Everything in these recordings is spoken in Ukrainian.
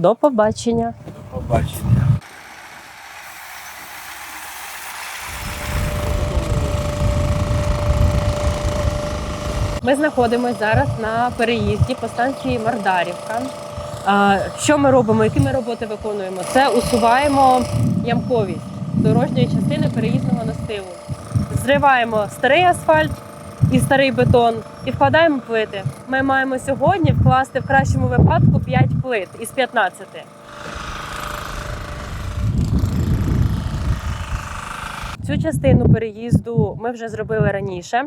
До побачення. Побачення. Ми знаходимося зараз на переїзді по станції Мардарівка. Що ми робимо? Які ми роботи виконуємо? Це усуваємо ямковість дорожньої частини переїзного настилу. Зриваємо старий асфальт і старий бетон і вкладаємо плити. Ми маємо сьогодні вкласти в кращому випадку 5 плит із 15. Цю частину переїзду ми вже зробили раніше.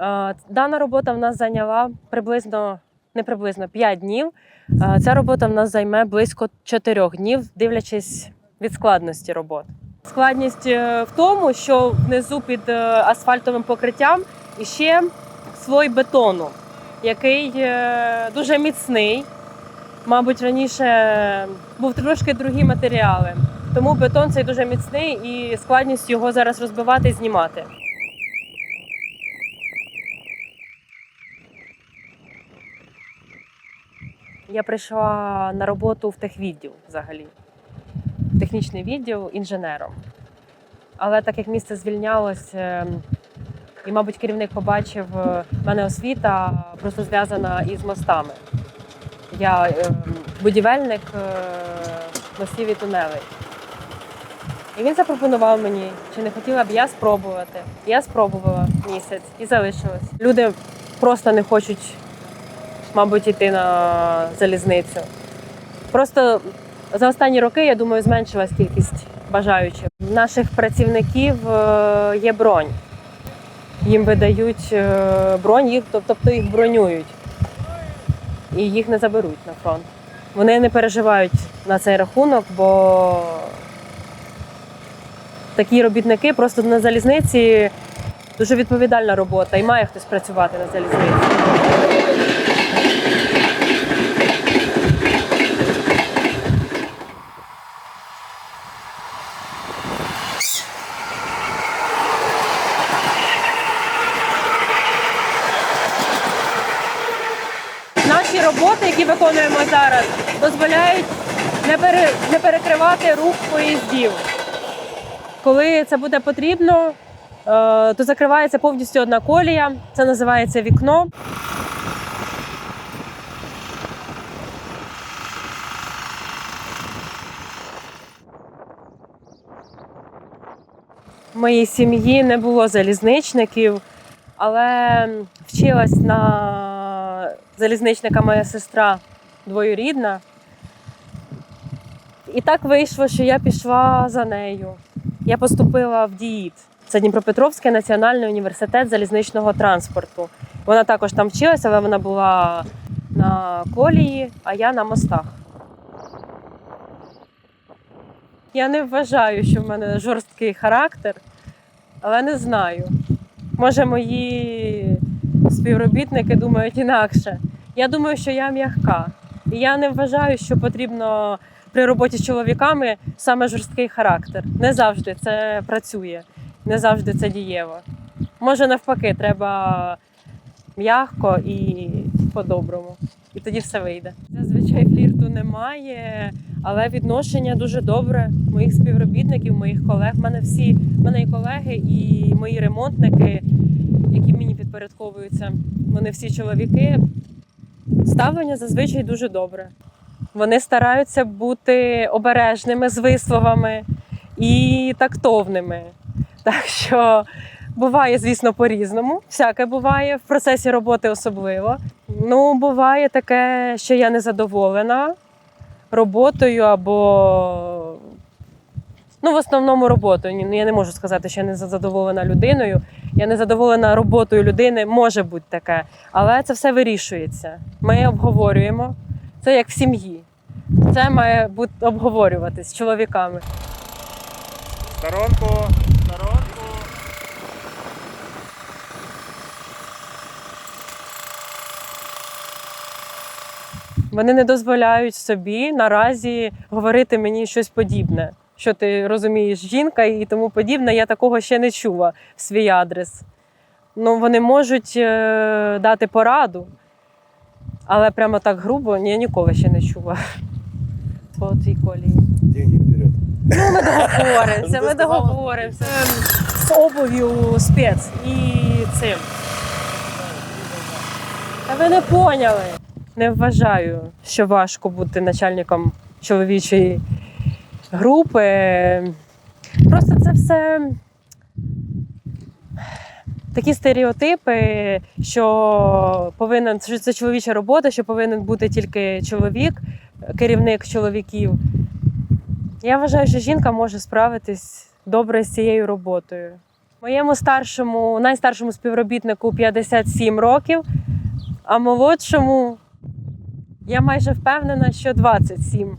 Е, Дана робота в нас зайняла приблизно не приблизно 5 днів. Е, Ця робота в нас займе близько 4 днів, дивлячись від складності робот. Складність е, в тому, що внизу під е, асфальтовим покриттям іще слой бетону, який е, дуже міцний. Мабуть, раніше був трошки другі матеріали. Тому бетон цей дуже міцний і складність його зараз розбивати і знімати. Я прийшла на роботу в техвідділ взагалі, технічний відділ інженером. Але так як місце звільнялось, е, і, мабуть, керівник побачив, е, в мене освіта просто зв'язана із мостами. Я е, будівельник е, мостів і тунелей. І він запропонував мені, чи не хотіла б я спробувати. Я спробувала місяць і залишилась. Люди просто не хочуть мабуть, йти на залізницю. Просто за останні роки, я думаю, зменшилась кількість бажаючих. Наших працівників е, є бронь. Їм видають е, бронь, їх, тобто їх бронюють. І їх не заберуть на фронт. Вони не переживають на цей рахунок, бо такі робітники просто на залізниці дуже відповідальна робота і має хтось працювати на залізниці. Наші роботи, які виконуємо зараз, дозволяють не, пере, не перекривати рух поїздів. Коли це буде потрібно, е, то закривається повністю одна колія. Це називається вікно. В моїй сім'ї не було залізничників, але вчилась на залізничника моя сестра двоюрідна. І так вийшло, що я пішла за нею. Я поступила в ДІІТ. Це Дніпропетровський національний університет залізничного транспорту. Вона також там вчилася, але вона була на колії, а я на мостах. Я не вважаю, що в мене жорсткий характер, але не знаю. Може, мої співробітники думають інакше. Я думаю, що я м'яка. І я не вважаю, що потрібно при роботі з чоловіками саме жорсткий характер. Не завжди це працює, не завжди це дієво. Може, навпаки, треба м'яко і по-доброму. І тоді все вийде. Зазвичай флірту немає, але відношення дуже добре. Моїх співробітників, моїх колег. У мене всі в мене і колеги, і мої ремонтники, які мені підпорядковуються. Вони всі чоловіки. Ставлення зазвичай дуже добре. Вони стараються бути обережними з висловами і тактовними. Так що буває, звісно, по-різному. Всяке буває в процесі роботи особливо. Ну, буває таке, що я не задоволена роботою або. Ну, в основному роботою. Я не можу сказати, що я не задоволена людиною. Я не задоволена роботою людини, може бути таке. Але це все вирішується. Ми обговорюємо. Це як в сім'ї. Це має бути обговорюватись з чоловіками. Сторонку. Сторонку. Вони не дозволяють собі наразі говорити мені щось подібне. Що ти розумієш, жінка і тому подібне, я такого ще не чула в свій адрес. Ну, вони можуть е, дати пораду, але прямо так грубо я ніколи ще не чула. по цій колії? Деньги вперед. Ну, ми договоримося, Ну, ми договоримося. З обув'ю спец і цим. Та ви не поняли. Не вважаю, що важко бути начальником чоловічої групи. Просто це все такі стереотипи, що повинен що це чоловіча робота, що повинен бути тільки чоловік, керівник чоловіків. Я вважаю, що жінка може справитись добре з цією роботою. Моєму старшому, найстаршому співробітнику 57 років, а молодшому я майже впевнена, що 27.